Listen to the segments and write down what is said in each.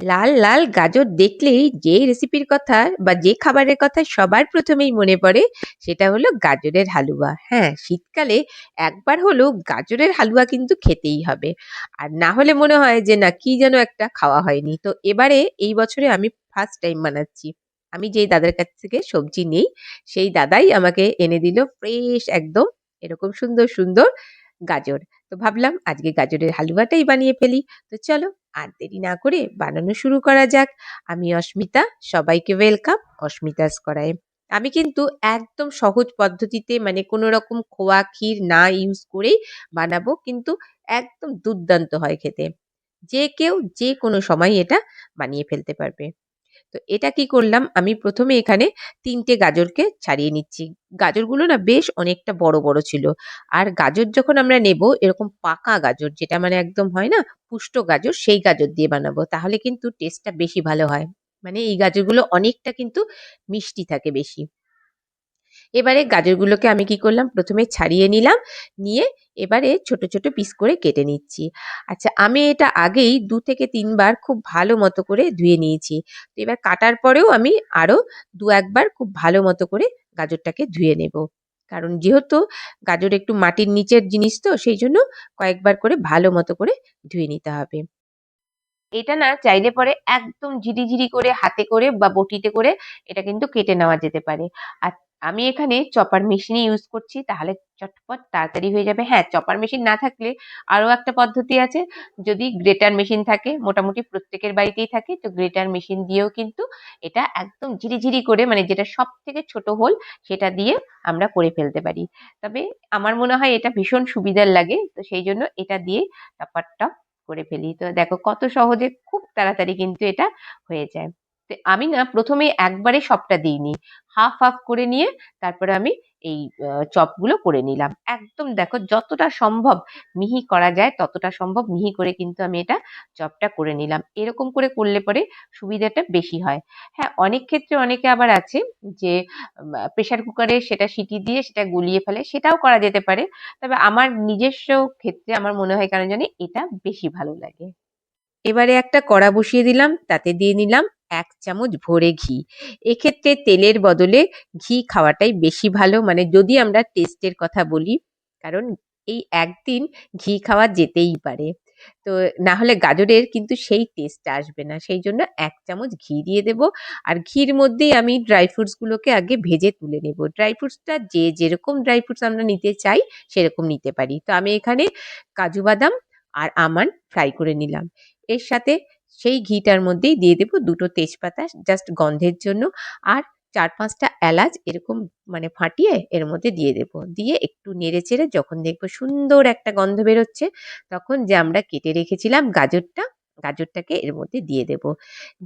লাল, লাল গাজর দেখলেই যে রেসিপির কথা বা যে খাবারের কথা সবার প্রথমেই মনে পড়ে সেটা হলো গাজরের হালুয়া। হ্যাঁ, শীতকালে একবার হলেও গাজরের হালুয়া কিন্তু খেতেই হবে। আর না হলে মনে হয় যে না কি যেন একটা খাওয়া হয়নি। তো এবারে এই বছরে আমি ফার্স্ট টাইম বানাচ্ছি। আমি যেই দাদার কাছ থেকে সবজি নিই সেই দাদাই আমাকে এনে দিল ফ্রেশ একদম এরকম সুন্দর, সুন্দর গাজর। তো ভাবলাম আজকে গাজরের হালুয়াটাই বানিয়ে ফেলি। তো চলো আর দেরি না করে বানানো শুরু করা যাক। আমি অস্মিতা, সবাইকে ওয়েলকাম অস্মিতাস কড়াইয়ে। আমি কিন্তু একদম সহজ পদ্ধতিতে মানে কোনো রকম খোয়া ক্ষীর না ইউজ করেই বানাবো কিন্তু একদম দুর্দান্ত হয় খেতে। যে কেউ যে কোনো সময় এটা বানিয়ে ফেলতে পারবে। তো এটা কি করলাম আমি প্রথমে এখানে তিনটে গাজরকে ছাড়িয়ে নিচ্ছি। গাজরগুলো না বেশ অনেকটা বড়, বড় ছিল। আর গাজর যখন আমরা নেব এরকম পাকা গাজর যেটা মানে একদম হয় না পুষ্ট গাজর সেই গাজর দিয়ে বানাবো। তাহলে কিন্তু টেস্টটা বেশি ভালো হয়। মানে এই গাজরগুলো অনেকটা কিন্তু মিষ্টি থাকে বেশি। এবারে গাজরগুলোকে আমি কি করলাম প্রথমে ছাড়িয়ে নিলাম নিয়ে এবারে ছোট ছোট পিস করে কেটে নিচ্ছি। আচ্ছা আমি এটা আগেই দু থেকে তিনবার খুব ভালো মতো করে ধুয়ে নিয়েছি। তো এবার কাটার পরেও আমি আরও দু, একবার খুব ভালো মতো করে গাজরটাকে ধুয়ে নেব। কারণ যেহেতু গাজর একটু মাটির নিচের জিনিস তো, সেই জন্য কয়েকবার করে ভালো মতো করে ধুয়ে নিতে হবে। এটা না চাইলে পরে একদম ঝিরিঝিরি করে হাতে করে বা বটিতে করে এটা কিন্তু কেটে নেওয়া যেতে পারে। আর আমি এখানে চপার মেশিনই ইউজ করছি, তাহলে চটপট তাড়াতাড়ি হয়ে যাবে। হ্যাঁ চপার মেশিন না থাকলে আরও একটা পদ্ধতি আছে। যদি গ্রেটার মেশিন থাকে, মোটামুটি প্রত্যেকের বাড়িতেই থাকে, তো গ্রেটার মেশিন দিয়েও কিন্তু এটা একদম ঝিরিঝিরি করে মানে যেটা সব থেকে ছোট হোল সেটা দিয়ে আমরা করে ফেলতে পারি। তবে আমার মনে হয় এটা ভীষণ সুবিধার লাগে, তো সেই জন্য এটা দিয়ে টপারটা করে ফেলি। তো দেখো কত সহজে খুব তাড়াতাড়ি কিন্তু এটা হয়ে যায়। আমি না প্রথমে একবারে সবটা দিইনি। হাফ হাফ করে নিয়ে তারপরে আমি এই চপগুলো করে নিলাম। একদম দেখো যতটা সম্ভব মিহি করা যায় ততটা সম্ভব মিহি করে কিন্তু আমি এটা চপটা করে নিলাম। এরকম করে করলে পরে সুবিধাটা বেশি হয়। হ্যাঁ অনেক ক্ষেত্রে অনেকে আবার আছে যে প্রেশার কুকারে সেটা সিটি দিয়ে সেটা গুলিয়ে ফেলে, সেটাও করা যেতে পারে। তবে আমার নিজস্ব ক্ষেত্রে আমার মনে হয় কেন জানি এটা বেশি ভালো লাগে। এবারে একটা কড়া বসিয়ে দিলাম, তাতে দিয়ে নিলাম এক চামচ ভরে ঘি। এক্ষেত্রে তেলের বদলে ঘি খাওয়াটাই বেশি ভালো। মানে যদি আমরা টেস্টের কথা বলি, কারণ এই একদিন ঘি খাওয়া যেতেই পারে। তো না হলে গাজরের কিন্তু সেই টেস্টটা আসবে না। সেই জন্য এক চামচ ঘি দিয়ে দেব। আর ঘির মধ্যেই আমি ড্রাই ফ্রুটসগুলোকে আগে ভেজে তুলে নেব। ড্রাই ফ্রুটসটা যে যেরকম ড্রাই ফ্রুটস আমরা নিতে চাই, সেরকম নিতে পারি। তো আমি এখানে কাজু বাদাম আর আমন্ড ফ্রাই করে নিলাম। এর সাথে সেই ঘিটার মধ্যেই দিয়ে দেবো দুটো তেজপাতা জাস্ট গন্ধের জন্য। আর চার পাঁচটা এলাচ এরকম মানে ফাটিয়ে এর মধ্যে দিয়ে দেবো। দিয়ে একটু নেড়ে চেড়ে যখন দেখব সুন্দর একটা গন্ধ বেরোচ্ছে, তখন যে আমরা কেটে রেখেছিলাম গাজরটা, গাজরটাকে এর মধ্যে দিয়ে দেব।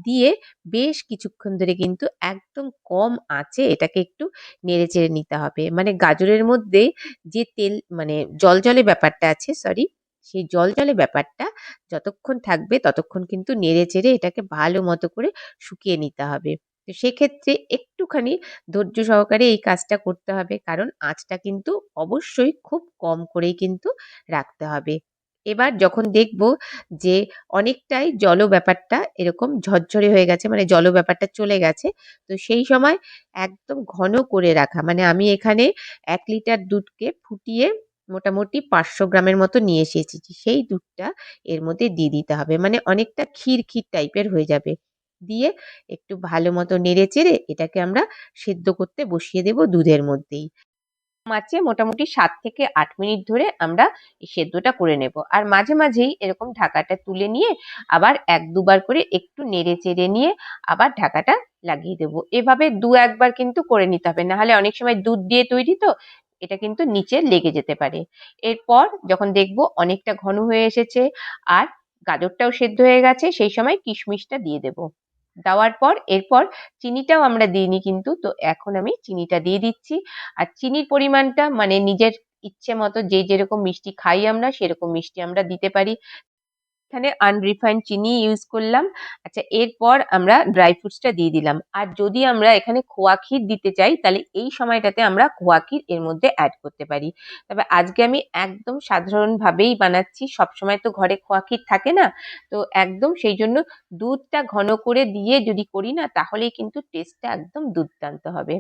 দিয়ে বেশ কিছুক্ষণ ধরে কিন্তু একদম কম আঁচে এটাকে একটু নেড়ে চেড়ে নিতে হবে। মানে গাজরের মধ্যে যে তেল মানে জলজলে ব্যাপারটা আছে সরি সেই জলজলে ব্যাপারটা যতক্ষণ থাকবে ততক্ষণ কিন্তু নেড়ে চেড়ে এটাকে ভালো মতো করে শুকিয়ে নিতে হবে। তো সেক্ষেত্রে একটুখানি ধৈর্য সহকারে এই কাজটা করতে হবে কারণ আঁচটা কিন্তু অবশ্যই খুব কম করেই কিন্তু রাখতে হবে। এবার যখন দেখব যে অনেকটাই জল ব্যাপারটা এরকম ঝরঝরে হয়ে গেছে মানে জল ব্যাপারটা চলে গেছে, তো সেই সময় একদম ঘন করে রাখা মানে আমি এখানে এক লিটার দুধকে ফুটিয়ে মোটামুটি পাঁচশো গ্রামের মতো নিয়ে এসেছি। সেই দুধটা এর মধ্যে দিয়ে দিতে হবে। মানে অনেকটা ক্ষীর ক্ষীর টাইপের হয়ে যাবে। দিয়ে একটু ভালো মতো নেড়ে চেড়ে এটাকে আমরা সেদ্ধ করতে বসিয়ে দেব দুধের মধ্যেই। মাছে মোটামুটি সাত থেকে আট মিনিট ধরে আমরা সেদ্ধটা করে নেব। আর মাঝে মাঝেই এরকম ঢাকাটা তুলে নিয়ে আবার এক দুবার করে একটু নেড়ে চেড়ে নিয়ে আবার ঢাকাটা লাগিয়ে দেবো। এভাবে দু একবার কিন্তু করে নিতে হবে। নাহলে অনেক সময় দুধ দিয়ে তৈরি তো এটা কিন্তু নিচে লেগে যেতে পারে। এরপর যখন দেখব অনেকটা ঘন হয়ে এসেছে আর গাজরটাও সেদ্ধ হয়ে গেছে, সেই সময় কিশমিশটা দিয়ে দেব। দেওয়ার পর এরপর চিনিটাও আমরা দিইনি কিন্তু, তো এখন আমি চিনিটা দিয়ে দিচ্ছি। আর চিনির পরিমাণটা মানে নিজের ইচ্ছে মতো যে যেরকম মিষ্টি খাই আমরা, সেরকম মিষ্টি আমরা দিতে পারি। এখানে আনরিফাইন্ড চিনি ইউজ করলাম। আচ্ছা এরপর আমরা ড্রাই ফ্রুটসটা দিয়ে দিলাম। আর যদি আমরা এখানে খোয়া ক্ষীর দিতে চাই, তাহলে এই সময়টাতে আমরা খোয়া ক্ষীর এর মধ্যে অ্যাড করতে পারি। তবে আজকে আমি একদম সাধারণভাবেই বানাচ্ছি। সবসময় তো ঘরে খোয়া ক্ষীর থাকে না। তো একদম সেই জন্য দুধটা ঘন করে দিয়ে যদি করি না, তাহলেই কিন্তু টেস্টটা একদম দুর্দান্ত হবে।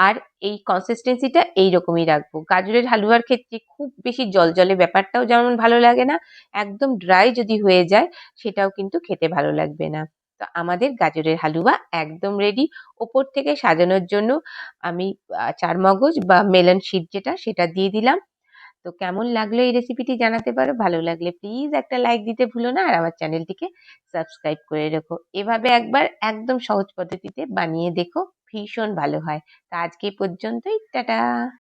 আর এই কনসিস্টেন্সিটা এইরকমই রাখব। গাজরের হালুয়ার ক্ষেত্রে খুব বেশি জলজলে ব্যাপারটাও যেমন ভালো লাগে না, একদম ড্রাই যদি হয়ে যায় সেটাও কিন্তু খেতে ভালো লাগবে না। তো আমাদের গাজরের হালুয়া একদম রেডি ওপর থেকে সাজানোর জন্য আমি চার মগজ বা মেলন শিট যেটা সেটা দিয়ে দিলাম। তো কেমন লাগল এই রেসিপিটি জানাতে পারো? ভালো লাগলে প্লিজ একটা লাইক দিতে ভুলো না আর আমার চ্যানেলটিকে সাবস্ক্রাইব করে রেখো। এভাবে একবার একদম সহজ পদ্ধতিতে বানিয়ে দেখো। ভীষণ ভালো হয়। তা আজকে পর্যন্তই টাটা।